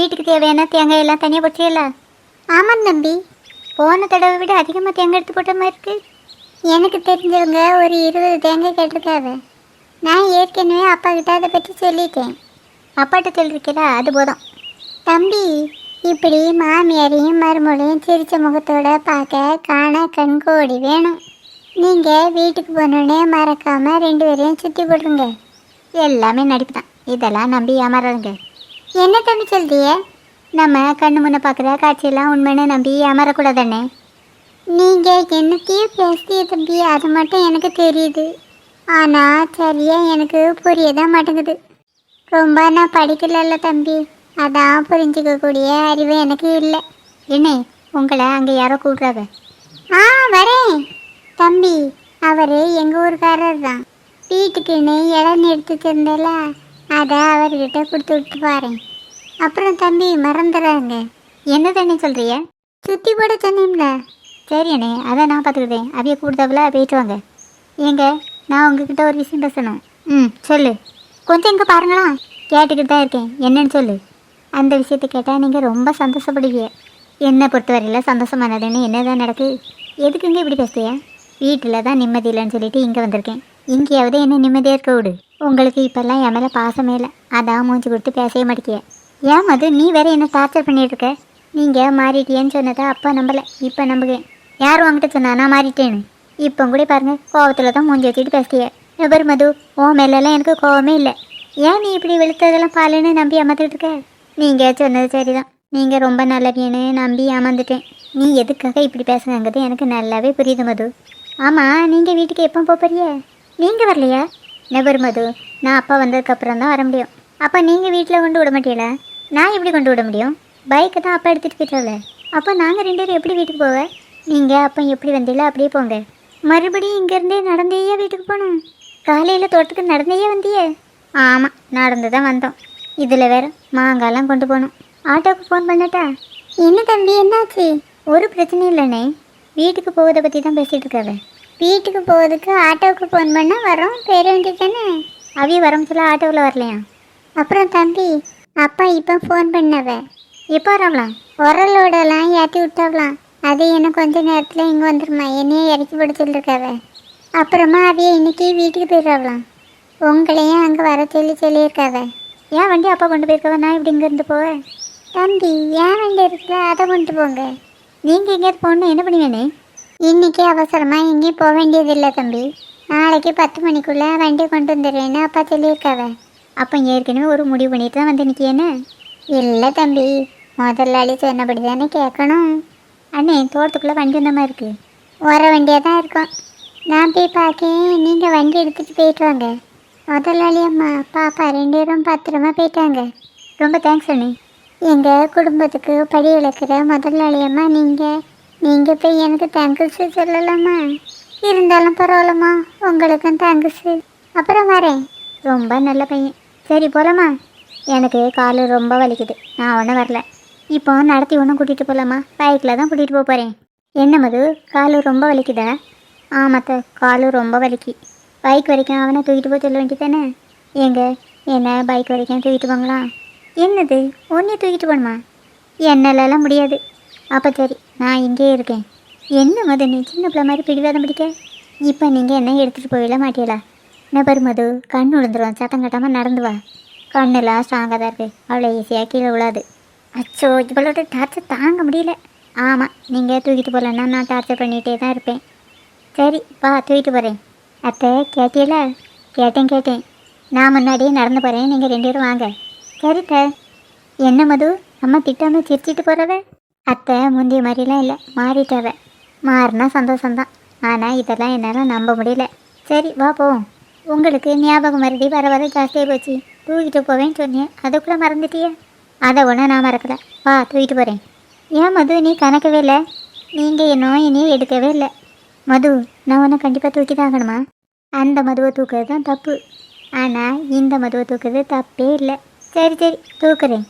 வீட்டுக்கு தேவையான தேங்காய் எல்லாம் தனியாக போட்டியல ஆமாம் தம்பி. போன தடவை விட அதிகமாக தேங்காய் எடுத்து போட்ட மாதிரி இருக்கு. எனக்கு தெரிஞ்சவங்க ஒரு இருபது தேங்காய் கேட்டிருக்காங்க. நான் ஏற்கனவே அப்பா கிட்ட அதை பற்றி சொல்லிட்டேன். அப்பாட்ட சொல்லிருக்கீங்களா அது போதும். தம்பி இப்படி மாமியாரையும் மருமகளையும் சிரிச்ச முகத்தோட பார்க்க காண கண்கோடி வேணும். நீங்கள் வீட்டுக்கு போனோடனே மறக்காம ரெண்டு பேரையும் சுற்றி போட்டுருங்க. எல்லாமே நடிப்பு தான் இதெல்லாம் நம்பி ஏமாறாதுங்க. என்ன தம்பி சொல்றிய? நம்ம கண்ணு முன்ன பார்க்குற காட்சியெல்லாம் உண்மைன்னு நம்பி ஏமாறக்கூடாதானே நீங்கள் என்னத்தையும் பேசிய தம்பி அது மட்டும் எனக்கு தெரியுது. ஆனால் சரியா எனக்கு புரியதான் மாட்டேங்குது. ரொம்ப நான் படிக்கலல்ல தம்பி. அதான் புரிஞ்சுக்கக்கூடிய அறிவு எனக்கு இல்லை. என்ன உங்களை அங்கே யாரோ கூப்பிட்றாங்க? ஆ வரேன். தம்பி அவர் எங்கள் ஊருக்காரர் தான் வீட்டுக்குன்னு இடம் எடுத்து தந்தல அதை அவர்கிட்ட கொடுத்து விட்டு பாருங்க அப்புறம் தம்பி மறந்துடுறாங்க என்ன தண்ணி சொல்கிறிய சுற்றி போட சொன்னீங்கள சரி அண்ணே அதை நான் பார்த்துக்கிட்டேன். அவைய கூடுதவள போயிட்டு வாங்க. ஏங்க நான் உங்ககிட்ட ஒரு விஷயம் பேசணும். ம் சொல்லு. கொஞ்சம் இங்கே பாருங்களா. கேட்டுக்கிட்டு தான் இருக்கேன். என்னன்னு சொல்லு. அந்த விஷயத்தை கேட்டால் நீங்கள் ரொம்ப சந்தோஷப்படுவீங்க. என்னை பொறுத்தவரையில் சந்தோஷமானதுன்னு என்ன தான் நடக்கு? எதுக்குங்க இப்படி பேசுறியா? வீட்டில் தான் நிம்மதி இல்லைன்னு சொல்லிட்டு இங்கே வந்திருக்கேன். இங்கேயாவது என்ன நிம்மதியாக இருக்க விடு. உங்களுக்கு இப்போல்லாம் என் மேலே பாசமே இல்லை. அதான் மூஞ்சி கொடுத்து பேசவே மாட்டேங்கிய ஏன் மது நீ வேற என்ன டார்ச்சர் பண்ணிட்டு இருக்க நீங்கள் மாறிட்டியேன்னு சொன்னதை அப்போ நம்பலை. இப்போ நம்புகிறேன். யார் வாங்கிட்ட சொன்னா நான் மாறிட்டேன்னு? இப்போ கூட பாருங்க கோவத்தில் தான் மூஞ்சி வச்சுட்டு பேசிய எவர் மது ஓ மேலெல்லாம் எனக்கு கோவமே இல்லை. ஏன் நீ இப்படி வெளுத்ததெல்லாம் பாலுன்னு நம்பி அமர்ந்துட்டு இருக்க? நீங்கள் சொன்னது சரிதான். நீங்கள் ரொம்ப நல்லவியன்னு நம்பி ஏமாந்துட்டேன் நீ எதுக்காக இப்படி பேசுனாங்கிறது எனக்கு நல்லாவே புரியுது மது. ஆமாம் நீங்கள் வீட்டுக்கு எப்போ போக போறிய நீங்கள் வரலையா? நெபர் மது. நான் அப்பா வந்ததுக்கப்புறம் தான் வர முடியும். அப்போ நீங்கள் வீட்டில் கொண்டு விட மாட்டீங்களா? நான் எப்படி கொண்டு விட முடியும்? பைக்கை தான் அப்பா எடுத்துகிட்டு போயிட்டால அப்போ நாங்கள் ரெண்டு பேரும் எப்படி வீட்டுக்கு போவ நீங்கள் அப்போ எப்படி வந்தீங்களா அப்படியே போங்க. மறுபடியும் இங்கேருந்தே நடந்தேயே வீட்டுக்கு போகணும். காலையில் தோட்டத்துக்கு நடந்தேயே வந்தியே. ஆமாம் நடந்து தான் வந்தோம். இதில் வேற மாங்காலாம் கொண்டு போகணும். ஆட்டோவுக்கு ஃபோன் பண்ணட்டா? என்ன தம்பி என்னாச்சு? ஒரு பிரச்சனையும் இல்லைண்ணே. வீட்டுக்கு போவதை பற்றி தான் பேசிகிட்டு இருக்காவே. வீட்டுக்கு போகிறதுக்கு ஆட்டோவுக்கு ஃபோன் பண்ணால் வரோம் பேர வேண்டியது தானே அவி வரோம் சொல்ல ஆட்டோவில் வரலையா? அப்புறம் தம்பி அப்பா இப்போ ஃபோன் பண்ணவ. எப்போ வரவலாம் உரலோடலாம் ஏற்றி விட்டவலாம் அது என்ன கொஞ்ச நேரத்தில் இங்கே வந்துருமா? என்னையே இறக்கி போட சொல்லிருக்காவ. அப்புறமா அவிய இன்னைக்கு வீட்டுக்கு போயிடுறவலாம் உங்களையும் அங்கே வர சொல்லி சொல்லியிருக்காவ. ஏன் வண்டி அப்பா கொண்டு போயிருக்கவ? நான் இப்படி இங்கேருந்து போவேன். தம்பி ஏன் வண்டி இருக்குல்ல? அதை கொண்டு போங்க. நீங்கள் எங்கேயாவது போகணும் என்ன பண்ணுவேனே இன்னைக்கு அவசரமாக எங்கேயும் போக வேண்டியதில்லை தம்பி. நாளைக்கு பத்து மணிக்குள்ளே வண்டி கொண்டு வந்துடுவேன்னு அப்பா சொல்லியிருக்காவ. அப்போ ஏற்கனவே ஒரு முடிவு பண்ணிட்டு தான் வந்து நிற்கியேன்னு இல்லை தம்பி முதலாளி சொன்னபடி தானே கேட்கணும். அண்ணே தோட்டத்துக்குள்ளே வண்டி வந்த மாதிரி இருக்கு. வர வண்டியாக தான் இருக்கும். நான் போய் பார்க்கேன். நீங்கள் வண்டி எடுத்துகிட்டு போயிட்டு வாங்க. முதலாளி அம்மா பாப்பா ரெண்டு பேரும் பத்திரமா போயிட்டாங்க ரொம்ப தேங்க்ஸ் அண்ணே. எங்கள் குடும்பத்துக்கு படி விளக்குற முதலாளி அம்மா நீங்கள் நீங்கள் போய் எனக்கு தேங்க்ஸு சொல்லலாமா? இருந்தாலும் பரவாயில்லம்மா உங்களுக்கும் தேங்க்ஸ் அப்புறம் வரேன். ரொம்ப நல்ல பையன். சரி போகலாமா எனக்கு கால் ரொம்ப வலிக்குது. நான் ஒன்றும் வரல. இப்போ நடத்தி ஒன்றும் கூட்டிகிட்டு போகலாமா பைக்கில் தான் கூட்டிகிட்டு போக போகிறேன் என்ன மது? கால் ரொம்ப வலிக்குதா? ஆமாத்த கால் ரொம்ப வலிக்கு. பைக் வரைக்கும் அவனை தூக்கிட்டு போக சொல்ல வேண்டியதானே ஏங்க என்ன பைக் வரைக்கும் தூக்கிட்டு போங்களா என்னது? ஒன்றே தூக்கிட்டு போகணுமா? என்னாலலாம் முடியாது. அப்போ சரி நான் இங்கேயே இருக்கேன். என்ன மது நீ சின்ன பிள்ளை மாதிரி பிடிவாதம் பிடிக்க? இப்போ நீங்கள் என்ன எடுத்துகிட்டு போயிட மாட்டீங்களா? என்ன பாரு மது கண் விழுந்துரும் சத்தம் கட்டாமல் நடந்து வா. கண்ணெல்லாம் ஸ்ட்ராங்காக தான் இருக்குது அவ்வளோ ஈஸியாக கீழே விழாது. அச்சோ இவளோட டார்ச்சர் தாங்க முடியல. ஆமாம் நீங்கள் தூக்கிட்டு போகலன்னா நான் டார்ச்சர் பண்ணிகிட்டே தான் இருப்பேன். சரி வா தூக்கிட்டு போகிறேன் அத்தை கேட்டீல? கேட்டேன் கேட்டேன். நான் முன்னாடியே நடந்து போகிறேன் நீங்கள் ரெண்டு பேரும் வாங்க. சரித்த. என்ன மது அம்மா திட்டாமல் சிரிச்சிட்டு போகிறவ அத்தை முந்தைய மாதிரிலாம் இல்லை. மாறிட்டவ மாறினா சந்தோஷம்தான். ஆனால் இதெல்லாம் என்னால் நம்ப முடியல. சரி வா போவோம். உங்களுக்கு ஞாபகம் மறுபடி வர வர ஜாஸ்தியாக போச்சு. தூக்கிட்டு போவேன்னு சொன்னேன் அதுக்குள்ளே மறந்துட்டியே. அதை ஒன்றும் நான் மறக்கல. வா தூக்கிட்டு போகிறேன் ஏன் மது நீ கணக்கவே இல்லை? நீங்கள் என்னோ இனியும் எடுக்கவே இல்லை. மது நான் உன்னை கண்டிப்பாக தூக்கி தான் ஆகணுமா? அந்த மதுவை தூக்குறது தான் தப்பு. ஆனால் இந்த மதுவை தூக்குறது தப்பே இல்லை. சரி சரி தூக்குறேன்.